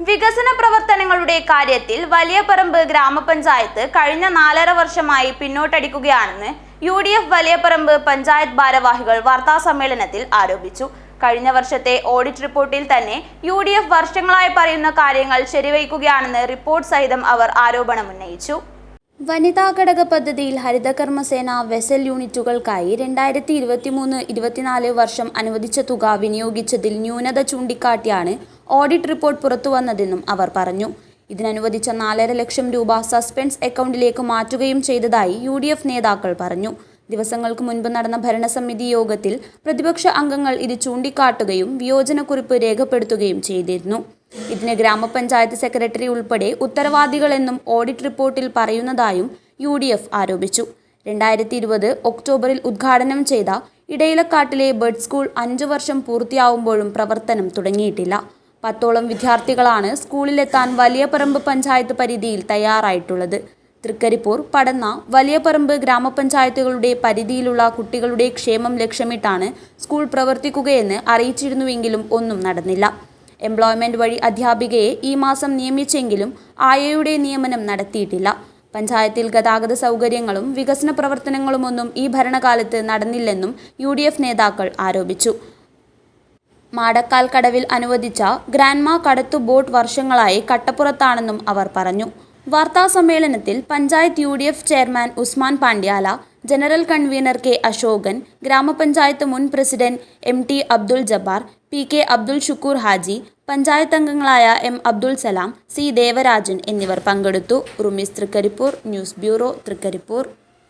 വികസന പ്രവർത്തനങ്ങളുടെ കാര്യത്തിൽ വലിയപറമ്പ് ഗ്രാമപഞ്ചായത്ത് കഴിഞ്ഞ നാലര വർഷമായി പിന്നോട്ടടിക്കുകയാണെന്ന് U D F Valiyaparamba panchayat ഭാരവാഹികൾ വാർത്താസമ്മേളനത്തിൽ ആരോപിച്ചു. കഴിഞ്ഞ വർഷത്തെ ഓഡിറ്റ് റിപ്പോർട്ടിൽ തന്നെ യു ഡി എഫ് വർഷങ്ങളായി പറയുന്ന കാര്യങ്ങൾ ശരിവയ്ക്കുകയാണെന്ന് റിപ്പോർട്ട് സഹിതം അവർ ആരോപണമുന്നയിച്ചു വനിതാ ഘടക പദ്ധതിയിൽ ഹരിതകർമ്മസേന വെസൽ യൂണിറ്റുകൾക്കായി രണ്ടായിരത്തി ഇരുപത്തിമൂന്ന് ഇരുപത്തിനാല് വർഷം അനുവദിച്ച തുക വിനിയോഗിച്ചതിൽ ന്യൂനത ചൂണ്ടിക്കാട്ടിയാണ് ഓഡിറ്റ് റിപ്പോർട്ട് പുറത്തുവന്നതെന്നും അവർ പറഞ്ഞു. ഇതിനനുവദിച്ച നാലര ലക്ഷം രൂപ സസ്പെൻസ് അക്കൗണ്ടിലേക്ക് മാറ്റുകയും ചെയ്തതായി യു നേതാക്കൾ പറഞ്ഞു. ദിവസങ്ങൾക്ക് മുൻപ് നടന്ന ഭരണസമിതി യോഗത്തിൽ പ്രതിപക്ഷ അംഗങ്ങൾ ഇത് ചൂണ്ടിക്കാട്ടുകയും വിയോജനക്കുറിപ്പ് രേഖപ്പെടുത്തുകയും ചെയ്തിരുന്നു. ഇതിന് ഗ്രാമപഞ്ചായത്ത് സെക്രട്ടറി ഉൾപ്പെടെ ഉത്തരവാദികളെന്നും ഓഡിറ്റ് റിപ്പോർട്ടിൽ പറയുന്നതായും യു ആരോപിച്ചു. രണ്ടായിരത്തി ഇരുപത് ഒക്ടോബറിൽ ഉദ്ഘാടനം ചെയ്ത ഇടയിലക്കാട്ടിലെ ബഡ് സ്കൂൾ അഞ്ചു വർഷം പൂർത്തിയാവുമ്പോഴും പ്രവർത്തനം തുടങ്ങിയിട്ടില്ല. പത്തോളം വിദ്യാർത്ഥികളാണ് സ്കൂളിലെത്താൻ വലിയപറമ്പ് പഞ്ചായത്ത് പരിധിയിൽ തയ്യാറായിട്ടുള്ളത്. തൃക്കരിപ്പൂർ പടന്ന വലിയപറമ്പ് ഗ്രാമപഞ്ചായത്തുകളുടെ പരിധിയിലുള്ള കുട്ടികളുടെ ക്ഷേമം ലക്ഷ്യമിട്ടാണ് സ്കൂൾ പ്രവർത്തിക്കുകയെന്ന് അറിയിച്ചിരുന്നുവെങ്കിലും ഒന്നും നടന്നില്ല. എംപ്ലോയ്മെന്റ് വഴി അധ്യാപികയെ ഈ മാസം നിയമിച്ചെങ്കിലും ആയയുടെ നിയമനം നടത്തിയിട്ടില്ല. പഞ്ചായത്തിൽ ഗതാഗത സൗകര്യങ്ങളും വികസന പ്രവർത്തനങ്ങളുമൊന്നും ഈ ഭരണകാലത്ത് നടന്നില്ലെന്നും യു നേതാക്കൾ ആരോപിച്ചു. മാടക്കാൽ കടവിൽ അനുവദിച്ച ഗ്രാൻഡ്മാ കടത്തു ബോട്ട് വർഷങ്ങളായി കട്ടപ്പുറത്താണെന്നും അവർ പറഞ്ഞു. വാർത്താസമ്മേളനത്തിൽ panchayat U D F chairman Usman Pandyala general convener K Ashokan ഗ്രാമപഞ്ചായത്ത് മുൻ president M T Abdul Jabbar P K Abdul Shukkur Haji panchayat അംഗങ്ങളായ എം അബ്ദുൾ സലാം സി ദേവരാജൻ എന്നിവർ പങ്കെടുത്തു. Rumees Trikaripur news bureau Trikaripur.